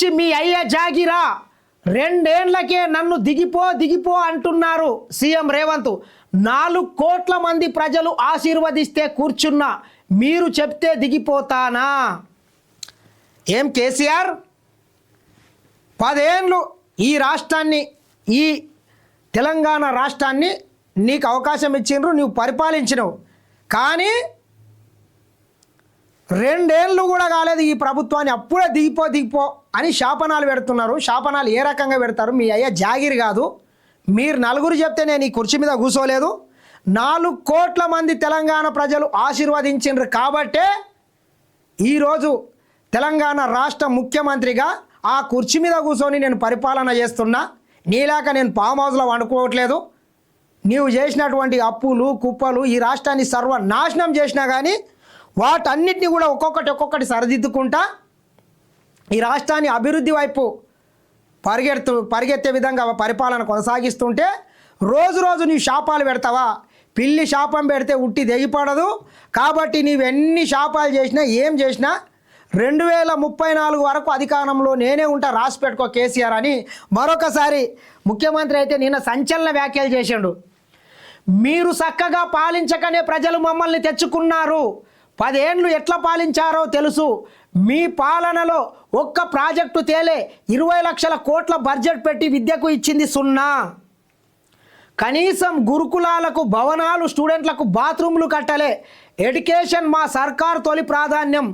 నుంచి మీ అయ్య జాగిరా. రెండేండ్లకే నన్ను దిగిపో దిగిపో అంటున్నారు సీఎం రేవంత్. నాలుగు కోట్ల మంది ప్రజలు ఆశీర్వదిస్తే కూర్చున్నా. మీరు చెప్తే దిగిపోతానా? ఏం కేసీఆర్? పదేండ్లు ఈ రాష్ట్రాన్ని ఈ తెలంగాణ రాష్ట్రాన్ని నీకు అవకాశం ఇచ్చిండ్రు నువ్వు పరిపాలించినవు. కానీ రెండేళ్ళు కూడా కాలేదు ఈ ప్రభుత్వాన్ని. అప్పుడే దిగిపో దిగిపో అని శాపనాలు పెడుతున్నారు. శాపనాలు ఏ రకంగా పెడతారు? మీ అయ్యా జాగిరి కాదు. మీరు నలుగురు చెప్తే నేను ఈ కుర్చీ మీద కూర్చోలేదు. నాలుగు కోట్ల మంది తెలంగాణ ప్రజలు ఆశీర్వదించిండ్రు కాబట్టే ఈరోజు తెలంగాణ రాష్ట్ర ముఖ్యమంత్రిగా ఆ కుర్చీ మీద కూర్చొని నేను పరిపాలన చేస్తున్నా. నీలాక నేను ఫామ్ హౌస్లో వండుకోవట్లేదు. నీవు చేసినటువంటి అప్పులు కుప్పలు ఈ రాష్ట్రాన్ని సర్వనాశనం చేసినా కానీ వాటన్నిటిని కూడా ఒక్కొక్కటి ఒక్కొక్కటి సరిదిద్దుకుంటా ఈ రాష్ట్రాన్ని అభివృద్ధి వైపు పరిగెడుతూ పరిగెత్తే విధంగా పరిపాలన కొనసాగిస్తుంటే రోజు రోజు నీవు శాపాలు పెడతావా? పిల్లి శాపం పెడితే ఉట్టి తెగిపడదు. కాబట్టి నీవెన్ని శాపాలు చేసినా ఏం చేసినా రెండు వేల ముప్పై నాలుగు వరకు అధికారంలో నేనే ఉంటా రాసి పెట్టుకో కేసీఆర్ అని మరొకసారి ముఖ్యమంత్రి అయితే నిన్న సంచలన వ్యాఖ్యలు చేసిండు. మీరు చక్కగా పాలించకనే ప్రజలు మమ్మల్ని తెచ్చుకున్నారు. పదేండ్లు ఎట్లా పాలించారో తెలుసు. మీ పాలనలో ఒక్క ప్రాజెక్టు తేలే ఇరవై లక్షల కోట్ల బడ్జెట్ పెట్టి విద్యకు ఇచ్చింది సున్నా. కనీసం గురుకులాలకు భవనాలు స్టూడెంట్లకు బాత్రూమ్లు కట్టలే. ఎడ్యుకేషన్ మా సర్కార్ తొలి ప్రాధాన్యం.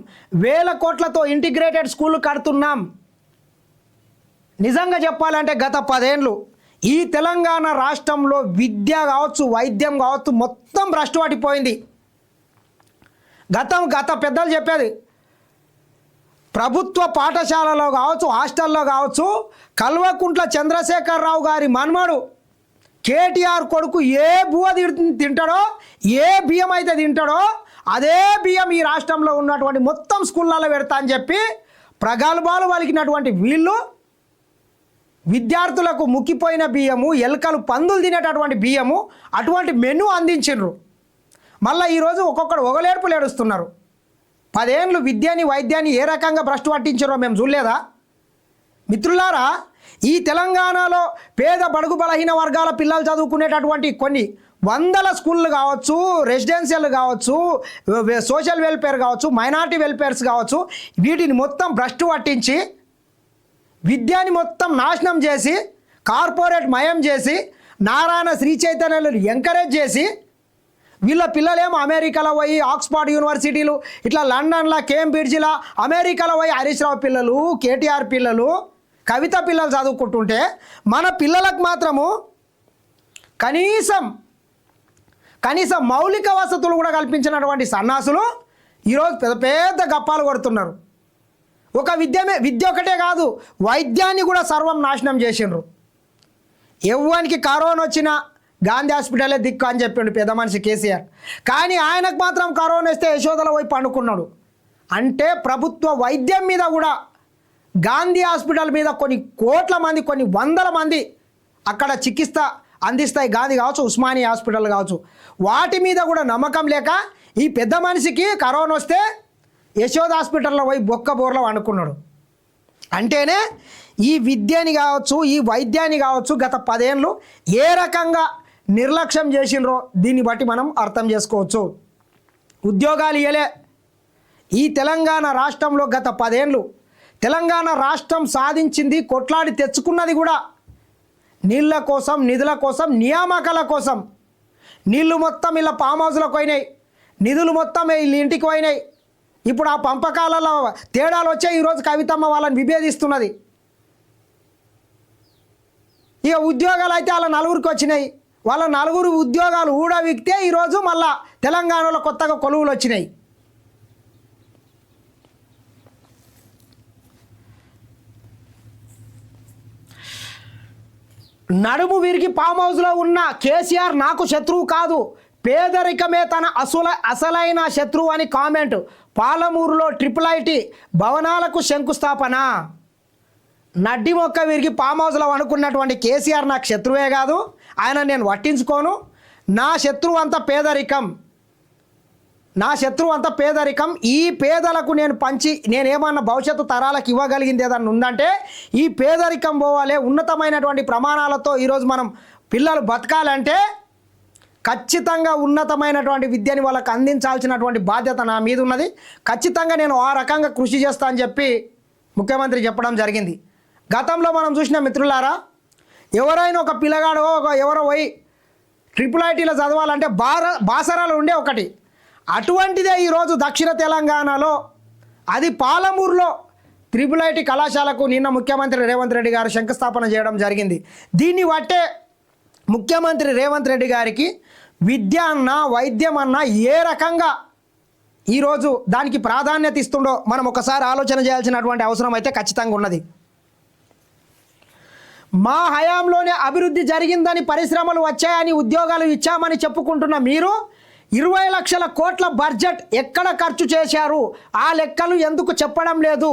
వేల కోట్లతో ఇంటిగ్రేటెడ్ స్కూళ్ళు కడుతున్నాం. నిజంగా చెప్పాలంటే గత పదేండ్లు ఈ తెలంగాణ రాష్ట్రంలో విద్య కావచ్చు వైద్యం కావచ్చు మొత్తం భ్రష్టు పట్టిపోయింది గతం గత పెద్దలు చెప్పేది. ప్రభుత్వ పాఠశాలలో కావచ్చు హాస్టల్లో కావచ్చు కల్వకుంట్ల చంద్రశేఖరరావు గారి మన్మడు కేటీఆర్ కొడుకు ఏ బువ తింటాడో ఏ బియ్యం అయితే తింటాడో అదే బియ్యం ఈ రాష్ట్రంలో ఉన్నటువంటి మొత్తం స్కూళ్ళలో పెడతా అని చెప్పి ప్రగల్భాలు పలికినటువంటి వీళ్ళు విద్యార్థులకు ముక్కిపోయిన బియ్యము ఎలుకలు పందులు తినేటటువంటి బియ్యము అటువంటి మెను అందించిండ్రు. మళ్ళీ ఈరోజు ఒక్కొక్కడు ఒగలేర్పులు ఏడుస్తున్నారు. పదేళ్ళు విద్యని వైద్యాన్ని ఏ రకంగా భ్రష్టు పట్టించారో మేము చూడలేదా? మిత్రులారా ఈ తెలంగాణలో పేద బడుగు బలహీన వర్గాల పిల్లలు చదువుకునేటటువంటి కొన్ని వందల స్కూళ్ళు కావచ్చు రెసిడెన్షియల్ కావచ్చు సోషల్ వెల్ఫేర్ కావచ్చు మైనార్టీ వెల్ఫేర్స్ కావచ్చు వీటిని మొత్తం భ్రష్టు పట్టించి విద్యని మొత్తం నాశనం చేసి కార్పొరేట్ మయం చేసి నారాయణ శ్రీ చైతన్యలు ఎంకరేజ్ చేసి వీళ్ళ పిల్లలేమో అమెరికాలో పోయి ఆక్స్ఫర్డ్ యూనివర్సిటీలు ఇట్లా లండన్లో కేంబ్రిడ్జ్లో అమెరికాలో పోయి హరీష్ రావు పిల్లలు కేటీఆర్ పిల్లలు కవిత పిల్లలు చదువుకుంటుంటే మన పిల్లలకు మాత్రము కనీసం కనీసం మౌలిక వసతులు కూడా కల్పించినటువంటి సన్నాసులు ఈరోజు పెద్ద పెద్ద గప్పాలు కొడుతున్నారు. ఒక విద్యమే విద్య ఒకటే కాదు వైద్యాన్ని కూడా సర్వం నాశనం చేసిండ్రు. ఎవ్వనికి కరోనా వచ్చినా గాంధీ హాస్పిటలే దిక్కు అని చెప్పిండు పెద్ద మనిషి కేసీఆర్. కానీ ఆయనకు మాత్రం కరోనా వస్తే యశోదల పోయి పండుకున్నాడు. అంటే ప్రభుత్వ వైద్యం మీద కూడా గాంధీ హాస్పిటల్ మీద కొన్ని కోట్ల మంది కొన్ని వందల మంది అక్కడ చికిత్స అందిస్తాయి. గాంధీ కావచ్చు ఉస్మానియా హాస్పిటల్ కావచ్చు. వాటి మీద కూడా నమ్మకం లేక ఈ పెద్ద మనిషికి కరోనా వస్తే యశోద హాస్పిటల్లో పోయి బొక్క బోర్లో అనుకున్నాడు అంటేనే ఈ విద్యని కావచ్చు ఈ వైద్యాన్ని కావచ్చు గత పదేళ్ళు ఏ రకంగా నిర్లక్ష్యం చేసినరో దీన్ని బట్టి మనం అర్థం చేసుకోవచ్చు. ఉద్యోగాలు ఇయలే ఈ తెలంగాణ రాష్ట్రంలో గత పదేళ్ళు తెలంగాణ రాష్ట్రం సాధించింది కొట్లాడి తెచ్చుకున్నది కూడా నీళ్ళ కోసం నిధుల కోసం నియామకాల కోసం. నీళ్ళు మొత్తం ఇలా ఫామ్ హౌస్లకు పోయినాయి. నిధులు మొత్తం వీళ్ళ ఇంటికి పోయినాయి. ఇప్పుడు ఆ పంపకాలలో తేడాలు వచ్చే ఈరోజు కవితమ్మ వాళ్ళని విభేదిస్తున్నది. ఇక ఉద్యోగాలు అయితే వాళ్ళ నలుగురికి వచ్చినాయి. వాళ్ళ నలుగురు ఉద్యోగాలు ఊడవిక్తే ఈరోజు మళ్ళా తెలంగాణలో కొత్తగా కొలువులు వచ్చినాయి. నడుము విరిగి ఫామ్ హౌస్లో ఉన్న కేసీఆర్ నాకు శత్రువు కాదు పేదరికమే తన అసల అసలైన శత్రువు అని కామెంట్. పాలమూరులో ట్రిపుల్ ఐటీ భవనాలకు శంకుస్థాపన. నడ్డి మొక్క విరిగి ఫామ్ హౌస్లో అనుకున్నటువంటి కేసీఆర్ నాకు శత్రువే కాదు. ఆయన నేను పట్టించుకోను నా శత్రువు అంతా పేదరికం. నా శత్రువు అంత పేదరికం. ఈ పేదలకు నేను పంచి నేనేమన్నా భవిష్యత్తు తరాలకు ఇవ్వగలిగింది ఏదన్నా ఉందంటే ఈ పేదరికం పోవాలి. ఉన్నతమైనటువంటి ప్రమాణాలతో ఈరోజు మనం పిల్లలు బతకాలంటే ఖచ్చితంగా ఉన్నతమైనటువంటి విద్యని వాళ్ళకి అందించాల్సినటువంటి బాధ్యత నా మీద ఉన్నది. ఖచ్చితంగా నేను ఆ రకంగా కృషి చేస్తా అని చెప్పి ముఖ్యమంత్రి చెప్పడం జరిగింది. గతంలో మనం చూసిన మిత్రులారా ఎవరైనా ఒక పిల్లగాడో ఒక ఎవరో పోయి ట్రిపుల్ ఐటీలో చదవాలంటే బార బాసరాలు ఉండే ఒకటి. అటువంటిదే ఈరోజు దక్షిణ తెలంగాణలో. అది పాలమూరులో త్రిపుల్ ఐటీ కళాశాలకు నిన్న ముఖ్యమంత్రి రేవంత్ రెడ్డి గారు శంకుస్థాపన చేయడం జరిగింది. దీన్ని బట్టే ముఖ్యమంత్రి రేవంత్ రెడ్డి గారికి విద్య అన్న వైద్యం అన్నా ఏ రకంగా ఈరోజు దానికి ప్రాధాన్యత ఇస్తుండో మనం ఒకసారి ఆలోచన చేయాల్సినటువంటి అవసరం అయితే ఖచ్చితంగా ఉన్నది. మా హయాంలోనే అభివృద్ధి జరిగిందని పరిశ్రమలు వచ్చాయని ఉద్యోగాలు ఇచ్చామని చెప్పుకుంటున్న మీరు ఇరవై లక్షల కోట్ల బడ్జెట్ ఎక్కడ ఖర్చు చేశారు? ఆ లెక్కలు ఎందుకు చెప్పడం లేదు?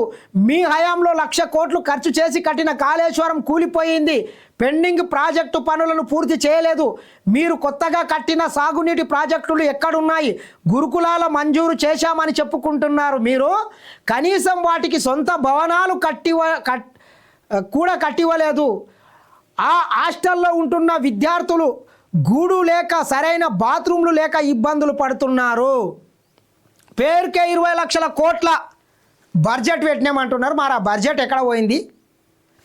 మీ హయాంలో లక్ష కోట్లు ఖర్చు చేసి కట్టిన కాళేశ్వరం కూలిపోయింది. పెండింగ్ ప్రాజెక్టు పనులను పూర్తి చేయలేదు. మీరు కొత్తగా కట్టిన సాగునీటి ప్రాజెక్టులు ఎక్కడున్నాయి? గురుకులాల మంజూరు చేశామని చెప్పుకుంటున్నారు మీరు. కనీసం వాటికి సొంత భవనాలు కట్టి కట్ కూడా కట్టివ్వలేదు. ఆ హాస్టల్లో ఉంటున్న విద్యార్థులు గూడు లేక సరైన బాత్రూమ్లు లేక ఇబ్బందులు పడుతున్నారు. పేరుకే ఇరవై లక్షల కోట్ల బడ్జెట్ పెట్టినామంటున్నారు. మరి ఆ బడ్జెట్ ఎక్కడ పోయింది?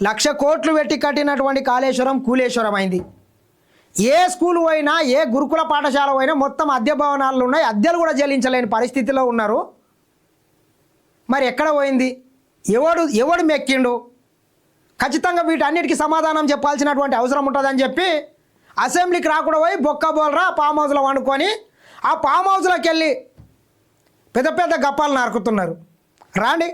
లక్ష కోట్లు పెట్టి కట్టినటువంటి కాళేశ్వరం కూలేశ్వరం అయింది. ఏ స్కూల్ పోయినా ఏ గురుకుల పాఠశాల పోయినా మొత్తం అద్దె భవనాలు ఉన్నాయి. అద్దెలు కూడా చెల్లించలేని పరిస్థితిలో ఉన్నారు. మరి ఎక్కడ పోయింది? ఎవడు ఎవడు మెక్కిండు? ఖచ్చితంగా వీటన్నిటికీ సమాధానం చెప్పాల్సినటువంటి అవసరం ఉంటుందని చెప్పి అసెంబ్లీకి రాకుండా పోయి బొక్క బోలరా పామ్ హౌస్లో వండుకొని ఆ పామ్ హౌస్లోకి వెళ్ళి పెద్ద పెద్ద గప్పాలు నరుకుతున్నారు. రాండి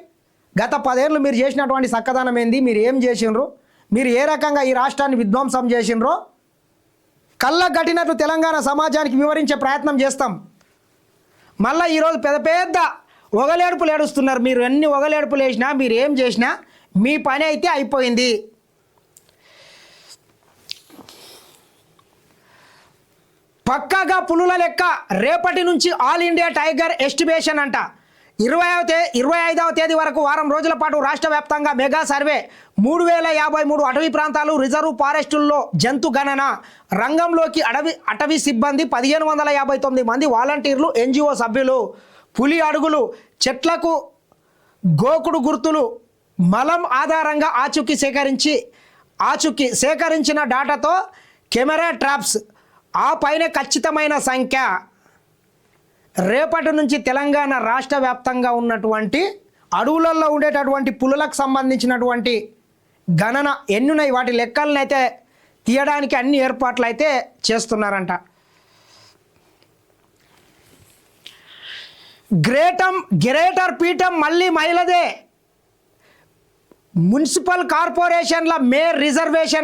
గత పదేళ్ళు మీరు చేసినటువంటి చక్కదనం ఏంది? మీరు ఏం చేసిండ్రు? మీరు ఏ రకంగా ఈ రాష్ట్రాన్ని విధ్వంసం చేసిండ్రో? కళ్ళ కట్టినట్లు తెలంగాణ సమాజానికి వివరించే ప్రయత్నం చేస్తాం. మళ్ళీ ఈరోజు పెద్ద పెద్ద ఒగలేడుపులు ఏడుస్తున్నారు. మీరు ఎన్ని ఒగలేడుపులు వేసినా మీరు ఏం చేసినా మీ పని అయితే అయిపోయింది. పక్కాగా పులుల లెక్క రేపటి నుంచి ఆల్ ఇండియా టైగర్ ఎస్టిమేషన్ అంట. ఇరవై తే ఇరవై ఐదవ తేదీ వరకు వారం రోజుల పాటు రాష్ట్ర వ్యాప్తంగా మెగా సర్వే మూడు వేల యాభై మూడు అటవీ ప్రాంతాలు రిజర్వ్ ఫారెస్టుల్లో జంతు గణన. రంగంలోకి అడవి అటవీ సిబ్బంది పదిహేను వందల యాభై తొమ్మిది మంది వాలంటీర్లు ఎన్జిఓ సభ్యులు. పులి అడుగులు చెట్లకు గోకుడు గుర్తులు మలం ఆధారంగా ఆచూకీ సేకరించి ఆచూకీ సేకరించిన డాటాతో కెమెరా ట్రాప్స్ ఆ పైన ఖచ్చితమైన సంఖ్య. రేపటి నుంచి తెలంగాణ రాష్ట్ర వ్యాప్తంగా ఉన్నటువంటి అడవులలో ఉండేటటువంటి పులులకు సంబంధించినటువంటి గణన ఎన్నున్నాయి వాటి లెక్కలను అయితే తీయడానికి అన్ని ఏర్పాట్లు అయితే చేస్తున్నారంట. గ్రేటం గ్రేటర్ పీఠం మళ్ళీ మహిళదే. మున్సిపల్ కార్పొరేషన్ల మేయర్ రిజర్వేషన్